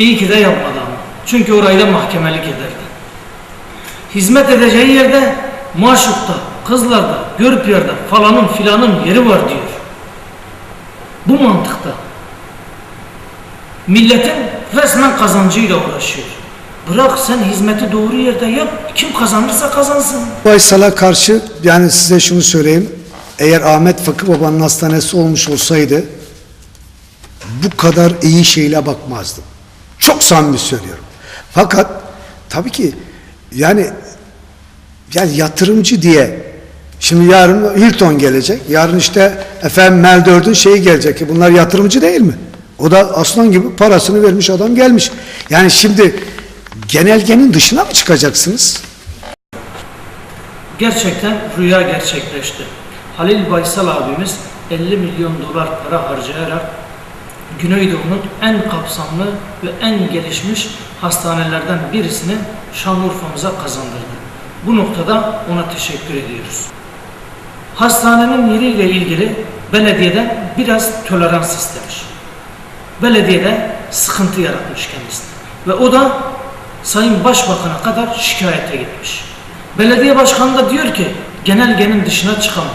İyi ki de yapmadı ama. Çünkü orayı mahkemelik ederdi. Hizmet edeceği yerde Maşuk'ta, Kızlar'da, Görpiyer'de falanın filanın yeri var diyor. Bu mantıkta. Milletin resmen kazancıyla uğraşıyor. Bırak sen hizmeti doğru yerde yap, kim kazanırsa kazansın. Faysal'a karşı yani size şunu söyleyeyim. Eğer Ahmet Fakı Baba'nın hastanesi olmuş olsaydı bu kadar iyi şeyle bakmazdım. Çok samimi söylüyorum. Fakat tabii ki yani yani yatırımcı diye şimdi yarın Hilton gelecek. Yarın işte efendim Mel 4'ün şeyi gelecek. E Bunlar yatırımcı değil mi? O da aslan gibi parasını vermiş adam gelmiş. Yani şimdi genelgenin dışına mı çıkacaksınız? Gerçekten rüya gerçekleşti. Halil Baysal abimiz 50 milyon dolar para harcayarak Güneydoğu'nun en kapsamlı ve en gelişmiş hastanelerden birisini Şanlıurfa'mıza kazandırdı. Bu noktada ona teşekkür ediyoruz. Hastanenin yeriyle ilgili belediyeden biraz tolerans istemiş. Belediyede sıkıntı yaratmış kendisine. Ve o da Sayın Başbakan'a kadar şikayete gitmiş. Belediye başkanı da diyor ki genelgenin dışına çıkamam.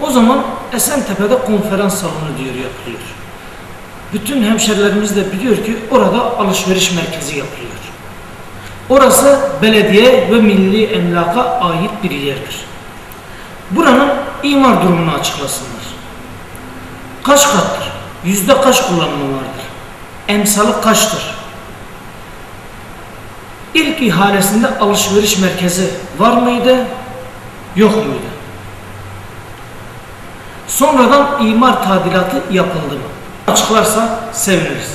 O zaman Esentepe'de konferans salonu diyor yapılıyor. Bütün hemşerilerimiz de biliyor ki orada alışveriş merkezi yapılıyor. Orası belediye ve milli emlaka ait bir yerdir. Buranın imar durumunu açıklasınlar. Kaç kattır? Yüzde kaç kullanımı vardır? Emsalı kaçtır? İlk ihalesinde alışveriş merkezi var mıydı? Yok muydu? Sonradan imar tadilatı yapıldı mı? Açıklarsa seviniriz.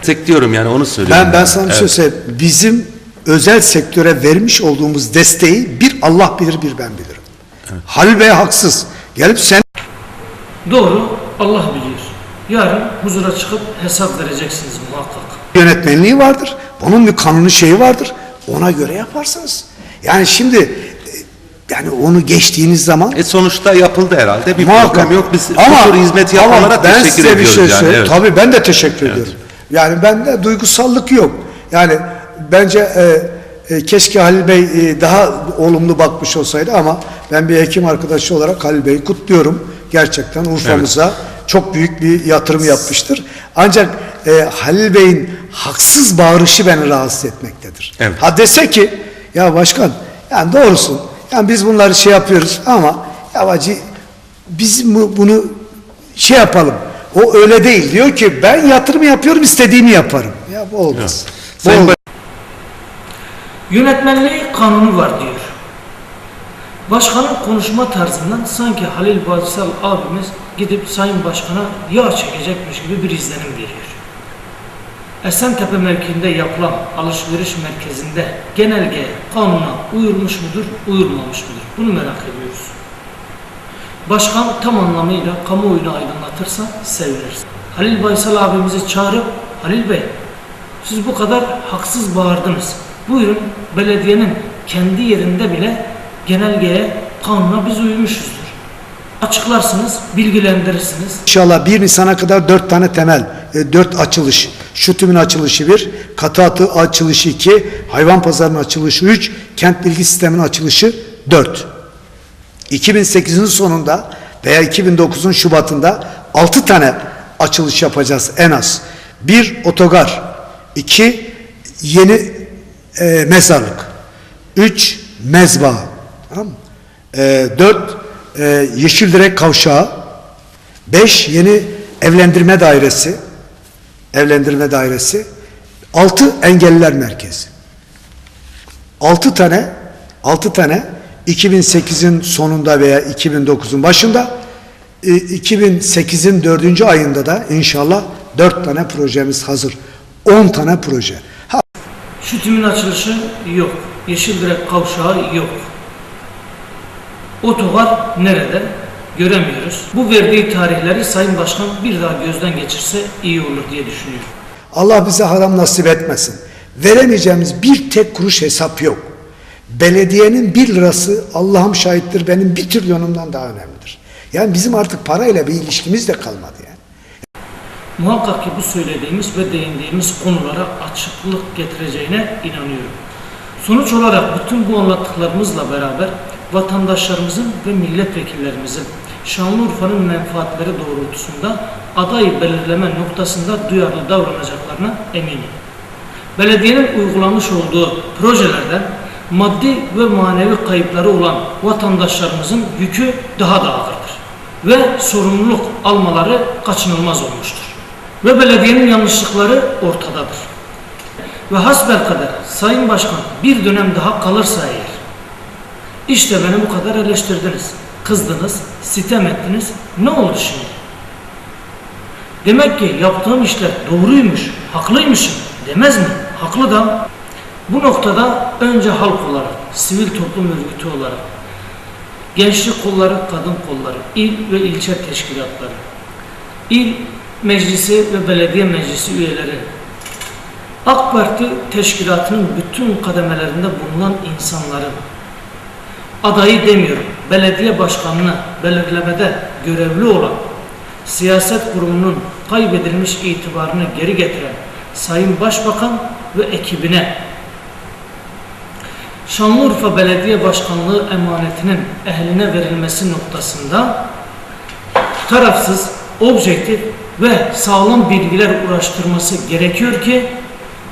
Destekliyorum yani onu söylüyorum. Ben ben sana bir Evet. şey söyleyeyim. Bizim özel sektöre vermiş olduğumuz desteği bir Allah bilir bir ben bilirim. Halil Bey haksız. Gelip sen Doğru, Allah biliyor. Yarın huzura çıkıp hesap vereceksiniz muhakkak. yönetmenliği vardır. Bunun bir kanunu şeyi vardır. Ona göre yaparsınız. Yani şimdi yani onu geçtiğiniz zaman E sonuçta yapıldı herhalde. Bir Muhakkak. problem yok. Biz ama, hizmeti yapanlara ben teşekkür size bir ediyoruz şey yani. söyleyeyim. Evet. Tabii ben de teşekkür ediyorum. Yani bende duygusallık yok. Yani bence e, e, keşke Halil Bey e, daha olumlu bakmış olsaydı ama ben bir hekim arkadaşı olarak Halil Bey'i kutluyorum. Gerçekten Urfa'mıza çok büyük bir yatırım yapmıştır. Ancak e, Halil Bey'in haksız bağırışı beni rahatsız etmektedir. Evet. Ha dese ki ya başkan yani doğrusun yani biz bunları şey yapıyoruz ama ya bacı biz bu- bunu şey yapalım. O öyle değil. Diyor ki ben yatırım yapıyorum istediğimi yaparım. Ya bu olmaz. Bu Sayın olmaz. Yönetmenliği kanunu var diyor. Başkanın konuşma tarzından sanki Halil Baysal abimiz gidip Sayın Başkan'a yağ çekecekmiş gibi bir izlenim veriyor. Esentepe mevkiinde yapılan alışveriş merkezinde genelge kanuna uyulmuş mudur, uyulmamış mıdır? Bunu merak ediyoruz. Başkan tam anlamıyla kamuoyunu aydınlatırsa seviniriz. Halil Baysal abimizi çağırıp Halil Bey siz bu kadar haksız bağırdınız. Buyurun belediyenin kendi yerinde bile genelgeye, kanuna biz uymuşuzdur. Açıklarsınız, bilgilendirirsiniz. İnşallah 1 Nisan'a kadar 4 tane temel, 4 açılış. Şu açılışı 1, katı atı açılışı 2, hayvan pazarının açılışı 3, kent bilgi sisteminin açılışı 4. 2008'in sonunda veya 2009'un Şubat'ında 6 tane açılış yapacağız en az. Bir otogar, iki yeni e, mezarlık, üç mezba, tamam? E, dört e, Yeşildirek kavşağı, beş yeni evlendirme dairesi, evlendirme dairesi, altı engelliler merkezi. 6 tane 6 tane 2008'in sonunda veya 2009'un başında e, 2008'in 4. ayında da inşallah 4 tane projemiz hazır. 10 tane proje. Ha, Şu tümün açılışı yok. Yeşildirek kavşağı yok. Otogar nerede? Göremiyoruz. Bu verdiği tarihleri Sayın Başkan bir daha gözden geçirse iyi olur diye düşünüyorum. Allah bize haram nasip etmesin. Veremeyeceğimiz bir tek kuruş hesap yok. Belediyenin bir lirası Allah'ım şahittir benim bir trilyonumdan daha önemlidir. Yani bizim artık parayla bir ilişkimiz de kalmadı yani. muhakkak ki bu söylediğimiz ve değindiğimiz konulara açıklık getireceğine inanıyorum. Sonuç olarak bütün bu anlattıklarımızla beraber vatandaşlarımızın ve milletvekillerimizin Şanlıurfa'nın menfaatleri doğrultusunda aday belirleme noktasında duyarlı davranacaklarına eminim. Belediyenin uygulamış olduğu projelerden maddi ve manevi kayıpları olan vatandaşlarımızın yükü daha da ağırdır ve sorumluluk almaları kaçınılmaz olmuştur. Ve belediyenin yanlışlıkları ortadadır. Ve hasbelkader Sayın Başkan bir dönem daha kalırsa eğer işte beni bu kadar eleştirdiniz, kızdınız, sitem ettiniz. Ne oldu şimdi? Demek ki yaptığım işler doğruymuş, haklıymışım demez mi? Haklı da. Bu noktada önce halk olarak, sivil toplum örgütü olarak, gençlik kolları, kadın kolları, il ve ilçe teşkilatları, il meclisi ve belediye meclisi üyeleri, AK Parti teşkilatının bütün kademelerinde bulunan insanların, adayı demiyorum, belediye başkanını belirlemede görevli olan siyaset kurumunun kaybedilmiş itibarını geri getiren Sayın Başbakan ve ekibine Şanlıurfa Belediye Başkanlığı emanetinin ehline verilmesi noktasında tarafsız, objektif ve sağlam bilgiler uğraştırması gerekiyor ki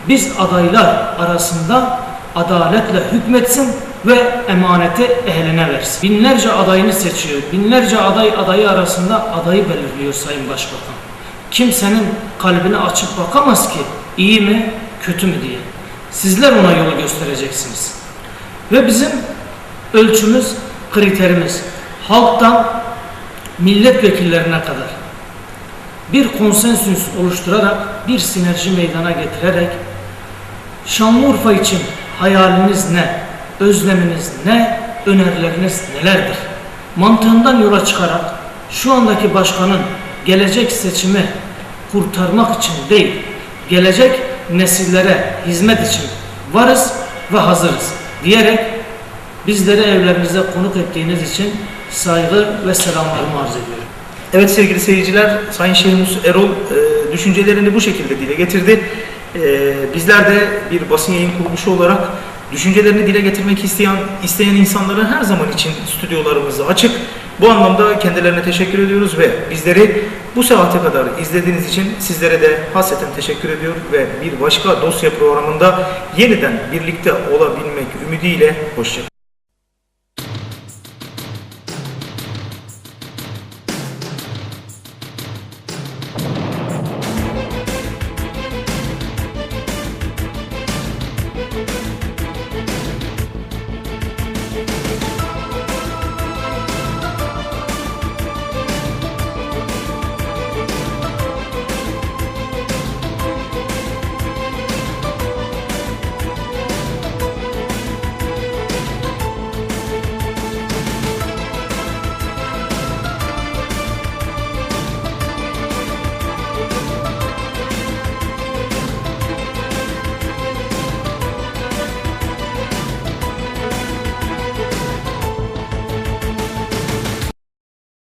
biz adaylar arasında adaletle hükmetsin ve emaneti ehline versin. Binlerce adayını seçiyor. Binlerce aday adayı arasında adayı belirliyor Sayın Başbakan. Kimsenin kalbine açıp bakamaz ki iyi mi kötü mü diye. Sizler ona yolu göstereceksiniz. Ve bizim ölçümüz, kriterimiz halktan milletvekillerine kadar bir konsensüs oluşturarak, bir sinerji meydana getirerek Şanlıurfa için hayaliniz ne, özleminiz ne, önerileriniz nelerdir? Mantığından yola çıkarak şu andaki başkanın gelecek seçimi kurtarmak için değil, gelecek nesillere hizmet için varız ve hazırız diyerek bizleri evlerinize konuk ettiğiniz için saygı ve selamlarımı arz ediyorum. Evet sevgili seyirciler, Sayın Şehmus Erol e, düşüncelerini bu şekilde dile getirdi. E, bizler de bir basın yayın kuruluşu olarak düşüncelerini dile getirmek isteyen isteyen insanlara her zaman için stüdyolarımız açık. Bu anlamda kendilerine teşekkür ediyoruz ve bizleri bu saate kadar izlediğiniz için sizlere de hasreten teşekkür ediyor ve bir başka dosya programında yeniden birlikte olabilmek ümidiyle hoşçakalın.